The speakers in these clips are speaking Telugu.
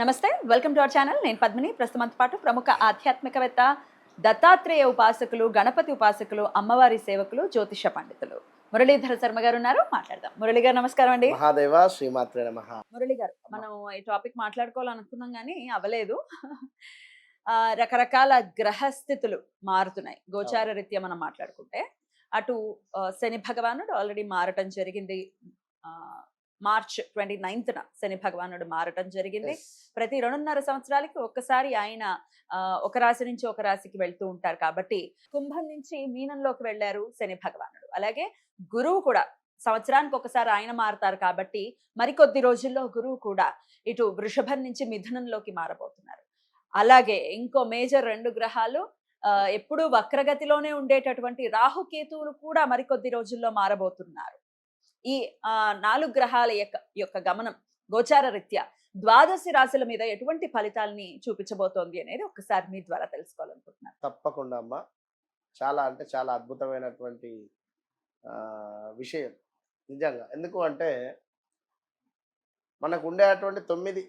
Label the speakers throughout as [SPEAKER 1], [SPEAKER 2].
[SPEAKER 1] నమస్తే వెల్కమ్ టు అవర్ ఛానల్. నేను పద్మిని. ప్రస్తుతంతో పాటు ప్రముఖ ఆధ్యాత్మికవేత్త దత్తాత్రేయ ఉపాసకులు గణపతి ఉపాసకులు అమ్మవారి సేవకులు జ్యోతిష పండితులు. మురళీధర శర్మ గారు ఉన్నారు. మాట్లాడదాం. మురళి గారు నమస్కారం అండి.
[SPEAKER 2] మహాదేవ శ్రీమాత్రే నమ.
[SPEAKER 1] మురళి గారు మనం ఈ టాపిక్ మాట్లాడుకోవాలనుకున్నాం కానీ అవ్వలేదు. ఆ, రకరకాల గ్రహస్థితులు మారుతున్నాయి. గోచార రీత్యా మనం మాట్లాడుకుంటే. అటు శని భగవానుడు ఆల్రెడీ మారటం జరిగింది. ఆ, మార్చ్ ట్వంటీ నైన్త్న శని భగవానుడు మారటం జరిగింది. ప్రతి రెండున్నర సంవత్సరాలకి ఒక్కసారి ఆయన ఒక రాశి నుంచి ఒక రాశికి వెళ్తూ ఉంటారు కాబట్టి కుంభం నుంచి మీనంలోకి వెళ్ళారు శని భగవానుడు. అలాగే గురువు కూడా సంవత్సరానికి ఒకసారి ఆయన మారుతారు కాబట్టి మరికొద్ది రోజుల్లో గురువు కూడా ఇటు వృషభం నుంచి మిథునంలోకి మారబోతున్నారు. అలాగే ఇంకో మేజర్ రెండు గ్రహాలు ఎప్పుడూ వక్రగతిలోనే ఉండేటటువంటి రాహుకేతువులు కూడా మరికొద్ది రోజుల్లో మారబోతున్నారు. ఈ నాలుగు గ్రహాల యొక్క యొక్క గమనం గోచార రీత్యా ద్వాదశి రాశుల మీద ఎటువంటి ఫలితాలని చూపించబోతోంది అనేది ఒకసారి మీ ద్వారా తెలుసుకోవాలనుకుంటున్నాను.
[SPEAKER 2] తప్పకుండా అమ్మ. చాలా అంటే చాలా అద్భుతమైనటువంటి విషయం. నిజంగా ఎందుకు అంటే మనకు ఉండేటువంటి తొమ్మిది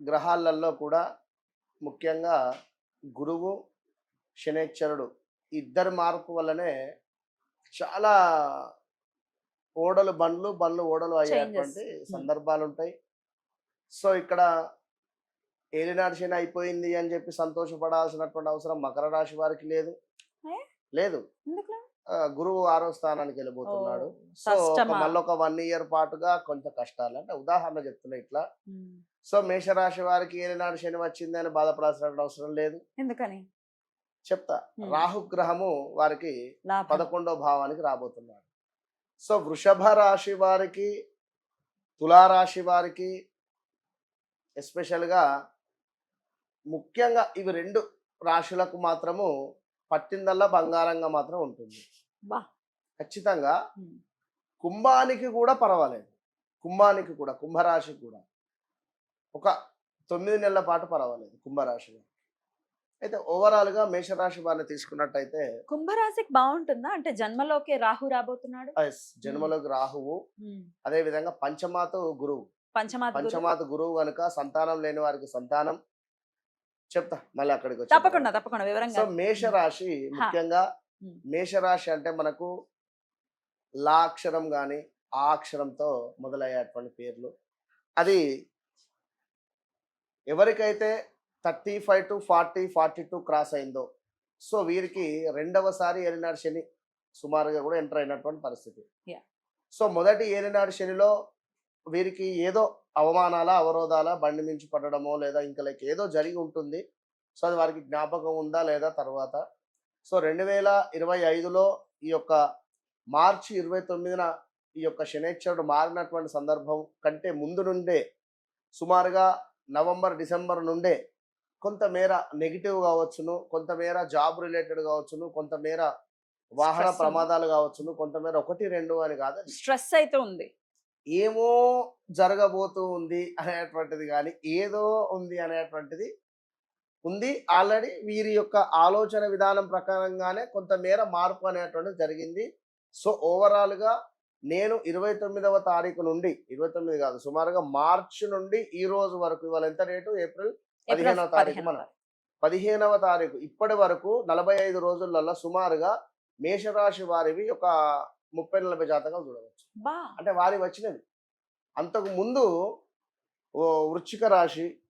[SPEAKER 2] గ్రహాలలో కూడా ముఖ్యంగా గురువు శనేశ్వరుడు ఇద్దరు మార్పు వల్లనే చాలా ఓడలు బండ్లు బండ్లు ఓడలు అయ్యేటువంటి సందర్భాలు ఉంటాయి సో ఇక్కడ ఏలినాడు శని అయిపోయింది అని చెప్పి సంతోషపడాల్సినటువంటి అవసరం మకర రాశి వారికి లేదు? లేదు. గురువు ఆరో స్థానానికి వెళ్ళిపోతున్నాడు. సో? మళ్ళీ ఒక వన్ ఇయర్ పాటుగా కొంత కష్టాలు. అంటే ఉదాహరణ చెప్తున్నా ఇట్లా. సో మేషరాశి వారికి ఏలినాడు శని వచ్చింది అని బాధపడాల్సిన అవసరం లేదు.
[SPEAKER 1] ఎందుకని?
[SPEAKER 2] చెప్తా. రాహుగ్రహము వారికి పదకొండో భావానికి రాబోతున్నాడు. సో వృషభ రాశి వారికి తులారాశి వారికి ఎస్పెషల్గా ముఖ్యంగా ఇవి రెండు రాశులకు మాత్రము పట్టిందల్లా బంగారంగా మాత్రం ఉంటుంది. ఖచ్చితంగా. కుంభానికి కూడా పర్వాలేదు కుంభానికి కూడా కుంభరాశికి కూడా ఒక తొమ్మిది నెలల పాటు పర్వాలేదు కుంభరాశిలో అయితే ఓవరాల్గా మేషరాశి వారిని తీసుకున్నట్టయితే
[SPEAKER 1] కుంభరాశికి బాగుంటుందా అంటే జన్మలోకే రాహు రాబోతున్నాడు?
[SPEAKER 2] జన్మలోకి రాహువు. అదే విధంగా పంచమాత గురువు.
[SPEAKER 1] పంచమాత.
[SPEAKER 2] పంచమాత గురువు కనుక సంతానం లేని వారికి సంతానం. చెప్తా మళ్ళీ అక్కడికి వచ్చి
[SPEAKER 1] తప్పకుండా తప్పకుండా వివరంగా
[SPEAKER 2] మేషరాశి ముఖ్యంగా. మేషరాశి అంటే మనకు లా అక్షరం కానీ ఆ అక్షరంతో మొదలయ్యేటువంటి పేర్లు. అది ఎవరికైతే thirty five to forty forty two cross అయిందో. సో వీరికి రెండవసారి ఏలినాడు శని సుమారుగా కూడా ఎంటర్ అయినటువంటి పరిస్థితి. సో మొదటి ఏలినాడు శనిలో వీరికి ఏదో అవమానాల అవరోధాల బండి మించి పడడమో లేదా ఇంకా లైక్ ఏదో జరిగి ఉంటుంది. సో అది వారికి జ్ఞాపకం ఉందా లేదా తర్వాత. సో రెండు వేల ఇరవై ఐదులో ఈ యొక్క మార్చి ఇరవై తొమ్మిదిన ఈ యొక్క శనేశ్వరుడు మారినటువంటి సందర్భం కంటే ముందు నుండే సుమారుగా నవంబర్ డిసెంబర్ నుండే కొంతమేర నెగిటివ్ కావచ్చును కొంతమేర జాబ్ రిలేటెడ్ కావచ్చును కొంతమేర వాహన. ప్రమాదాలు కావచ్చును కొంతమేర ఒకటి రెండు అని కాదు
[SPEAKER 1] స్ట్రెస్ అయితే ఉంది.
[SPEAKER 2] ఏమో జరగబోతూ ఉంది అనేటువంటిది కానీ ఏదో ఉంది అనేటువంటిది ఉంది. ఆల్రెడీ వీరి యొక్క ఆలోచన విధానం ప్రకారంగానే కొంతమేర మార్పు అనేటువంటిది జరిగింది. సో ఓవరాల్గా నేను ఇరవై తొమ్మిదవ తారీఖు నుండి ఇరవై తొమ్మిది కాదు సుమారుగా మార్చి నుండి ఈ రోజు వరకు ఇవాళ ఎంత ఏప్రిల్
[SPEAKER 1] ఏప్రిల్
[SPEAKER 2] పదిహేనవ తారీఖు మనం. పదిహేనవ తారీఖు ఇప్పటి వరకు నలభై ఐదు రోజులలో సుమారుగా మేషరాశి వారివి ఒక ముప్పై నలభై జాతకాలు చూడవచ్చు. అంటే వారి వచ్చినవి. అంతకు ముందు ఓ వృశ్చిక రాశి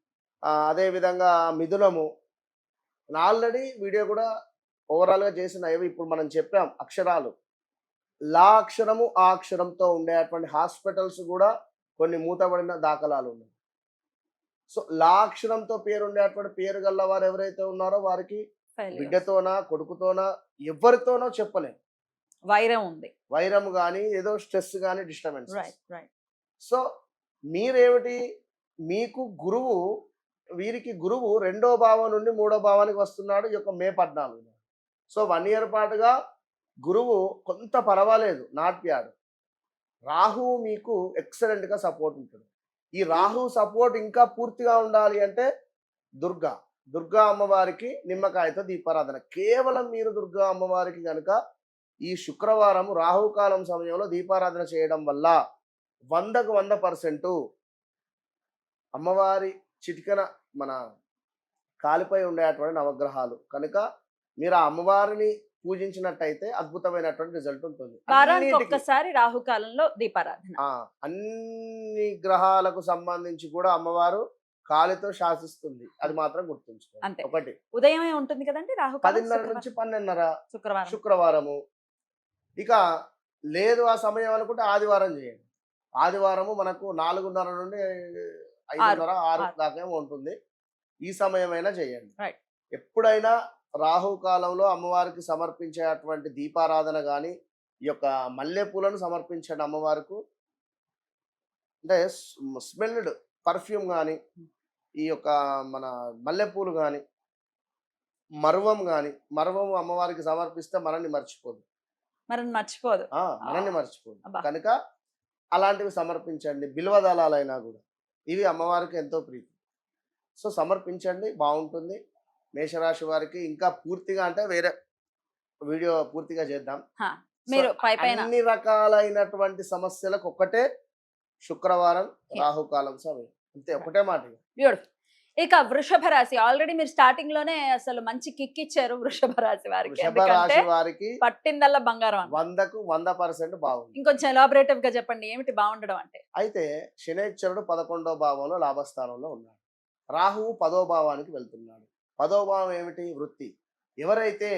[SPEAKER 2] అదేవిధంగా మిథునము. ఆల్రెడీ వీడియో కూడా ఓవరాల్గా చేసిన ఏవి ఇప్పుడు మనం చెప్పాం అక్షరాలు. లా అక్షరము ఆ అక్షరంతో ఉండేటువంటి హాస్పిటల్స్ కూడా కొన్ని మూతబడిన దాఖలాలు ఉన్నాయి. సో లా అక్షరంతో పేరు ఉండేటువంటి పేరు గల్ల వారు ఎవరైతే ఉన్నారో వారికి. బిడ్డతోనా కొడుకుతోనా ఎవరితోనో చెప్పలేం.
[SPEAKER 1] వైరం ఉంది.
[SPEAKER 2] వైరం కానీ ఏదో స్ట్రెస్ కానీ డిస్టర్బెన్స్ సో మీరేమిటి? మీకు గురువు వీరికి గురువు రెండో భావం నుండి మూడో భావానికి వస్తున్నాడు ఈ యొక్క మే పద్నాలుగు సో వన్ ఇయర్ పాటుగా గురువు కొంత పర్వాలేదు నాట్యాడు. రాహువు మీకు ఎక్సలెంట్గా సపోర్ట్ ఉంటుంది. ఈ రాహు సపోర్ట్ ఇంకా పూర్తిగా ఉండాలి అంటే దుర్గా. దుర్గా అమ్మవారికి నిమ్మకాయతో దీపారాధన. కేవలం మీరు దుర్గా అమ్మవారికి కనుక ఈ శుక్రవారం రాహుకాలం సమయంలో దీపారాధన చేయడం వల్ల వందకు వంద పర్సెంటు అమ్మవారి చిటికన మన కాలిపై ఉండేటువంటి నవగ్రహాలు. కనుక మీరు ఆ అమ్మవారిని పూజించినట్టయితే అద్భుతమైనటువంటి రిజల్ట్ ఉంటుంది.
[SPEAKER 1] ఒక్కసారి రాహుకాలంలో దీపారాధన.
[SPEAKER 2] అన్ని గ్రహాలకు సంబంధించి కూడా అమ్మవారు కాలితో శాసిస్తుంది. అది మాత్రం గుర్తుంచుకోండి. ఒకటి.
[SPEAKER 1] ఉదయమే ఉంటుంది కదండి రాహుకాలం?
[SPEAKER 2] పదిన్నర నుంచి పన్నెండున్నర
[SPEAKER 1] శుక్రవారం.
[SPEAKER 2] శుక్రవారము. ఇక లేదు ఆ సమయం అనుకుంటే ఆదివారం చేయండి. ఆదివారము మనకు నాలుగున్నర నుండి ఐదున్నర ఆరు. దాకా ఉంటుంది. ఈ సమయమైనా చేయండి. ఎప్పుడైనా రాహు కాలంలో అమ్మవారికి సమర్పించేటువంటి దీపారాధన కానీ ఈ యొక్క మల్లెపూలను సమర్పించండి అమ్మవారికి. అంటే స్మెల్డ్ పర్ఫ్యూమ్ కానీ ఈ యొక్క మన మల్లెపూలు కానీ మర్వం కానీ మర్వం అమ్మవారికి సమర్పిస్తే మనల్ని మర్చిపోదు.
[SPEAKER 1] మరి మర్చిపోదు.
[SPEAKER 2] మనల్ని మర్చిపోదు. కనుక అలాంటివి సమర్పించండి. బిల్వ దళాలైనా కూడా. ఇవి అమ్మవారికి ఎంతో ప్రీతి. సో సమర్పించండి. బాగుంటుంది. మేషరాశి వారికి ఇంకా పూర్తిగా అంటే వేరే వీడియో పూర్తిగా చేద్దాం.
[SPEAKER 1] మీరు
[SPEAKER 2] అన్ని రకాలైనటువంటి సమస్యలకు ఒకటే శుక్రవారం రాహుకాలం సమయం అంతే ఒకటే మాట ఇక.
[SPEAKER 1] బ్యూటిఫుల్. ఇక వృషభ రాశి. ఆల్రెడీ మీరు స్టార్టింగ్లోనే అసలు మంచి కిక్ ఇచ్చారు వృషభ రాశి వారికి.
[SPEAKER 2] వారికి
[SPEAKER 1] పట్టిందల్లా బంగారం.
[SPEAKER 2] వందకు వంద పర్సెంట్ బాగుంది.
[SPEAKER 1] ఇంకొంచెం ఎలాబరేటివ్గా చెప్పండి ఏమిటి బాగుండడం అంటే?
[SPEAKER 2] అయితే శనేశ్వరుడు పదకొండో భావంలో లాభస్థానంలో ఉన్నాడు. రాహువు పదో భావానికి వెళ్తున్నాడు. పదో భావం ఏమిటి వృత్తి. ఎవరైతే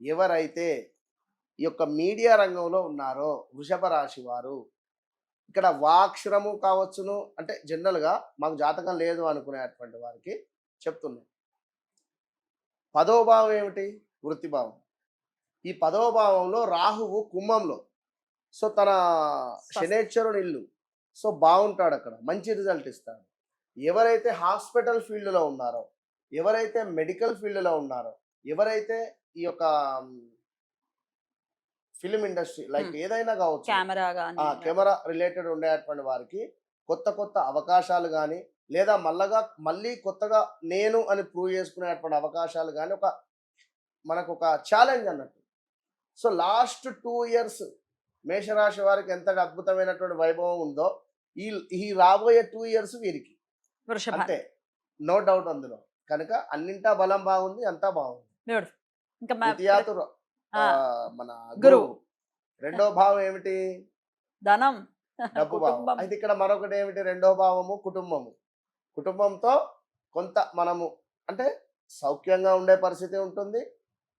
[SPEAKER 2] ఎవరైతే ఈ యొక్క మీడియా రంగంలో ఉన్నారో వృషభ రాశి వారు ఇక్కడ వాక్షరము కావచ్చును అంటే జనరల్గా మాకు జాతకం లేదు అనుకునేటువంటి వారికి చెప్తున్నాం. పదో భావం ఏమిటి వృత్తి భావం ఈ పదో భావంలో రాహువు కుంభంలో. సో తన శనేశ్వరుని ఇల్లు. సో బాగుంటాడు అక్కడ మంచి రిజల్ట్ ఇస్తాడు. ఎవరైతే హాస్పిటల్ ఫీల్డ్లో ఉన్నారో ఎవరైతే మెడికల్ ఫీల్డ్లో ఉన్నారో ఎవరైతే ఈ యొక్క ఫిలిం ఇండస్ట్రీ లైక్. ఏదైనా కావచ్చు
[SPEAKER 1] కెమెరా గానీ
[SPEAKER 2] ఆ కెమెరా రిలేటెడ్ ఉండేటువంటి వారికి కొత్త కొత్త అవకాశాలు కానీ లేదా మళ్ళగా మళ్ళీ కొత్తగా నేను అని ప్రూవ్ చేసుకునేటువంటి అవకాశాలు కానీ ఒక మనకు ఒక ఛాలెంజ్ అన్నట్టు. సో లాస్ట్ టూ ఇయర్స్ మేషరాశి వారికి ఎంత అద్భుతమైనటువంటి వైభవం ఉందో ఈ ఈ రాబోయే టూ ఇయర్స్ వీరికి. అంతే. నో డౌట్ అందులో. కనుక అన్నింటా బలం బాగుంది అంతా బాగుంది.
[SPEAKER 1] ఇంకా
[SPEAKER 2] మన
[SPEAKER 1] గురువు.
[SPEAKER 2] రెండో భావం ఏమిటి?
[SPEAKER 1] ధనం.
[SPEAKER 2] డబ్బు భావం. అయితే ఇక్కడ మరొకటి ఏమిటి? రెండో భావము కుటుంబము. కుటుంబంతో కొంత మనము అంటే సౌఖ్యంగా ఉండే పరిస్థితి ఉంటుంది.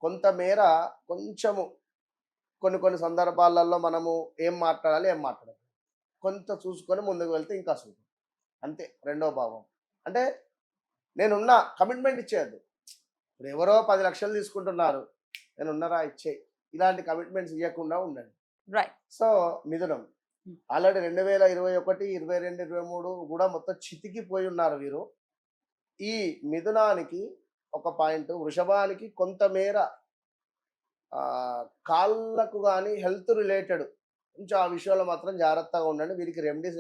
[SPEAKER 2] కొంతమేర కొంచెము కొన్ని కొన్ని సందర్భాలలో మనము ఏం మాట్లాడాలి ఏం మాట్లాడాలి కొంత చూసుకొని ముందుకు వెళ్తే ఇంకా సూపర్ అంతే రెండో భావం. అంటే నేనున్న కమిట్మెంట్ ఇచ్చేయద్దు. ఇప్పుడు ఎవరో పది లక్షలు తీసుకుంటున్నారు నేను ఉన్నారా ఇచ్చే ఇలాంటి కమిట్మెంట్స్ ఇవ్వకుండా ఉండండి.
[SPEAKER 1] రైట్
[SPEAKER 2] సో మిథునం
[SPEAKER 1] Hmm.
[SPEAKER 2] ఆల్రెడీ రెండు వేల ఇరవై ఒకటి ఇరవై రెండు ఇరవై మూడు కూడా మొత్తం చితికిపోయి ఉన్నారు వీరు. ఈ మిథునానికి ఒక పాయింట్ వృషభానికి కొంతమేర కాళ్ళకు కానీ హెల్త్ రిలేటెడ్ కొంచెం ఆ విషయంలో మాత్రం జాగ్రత్తగా ఉండండి. వీరికి రెమెడీస్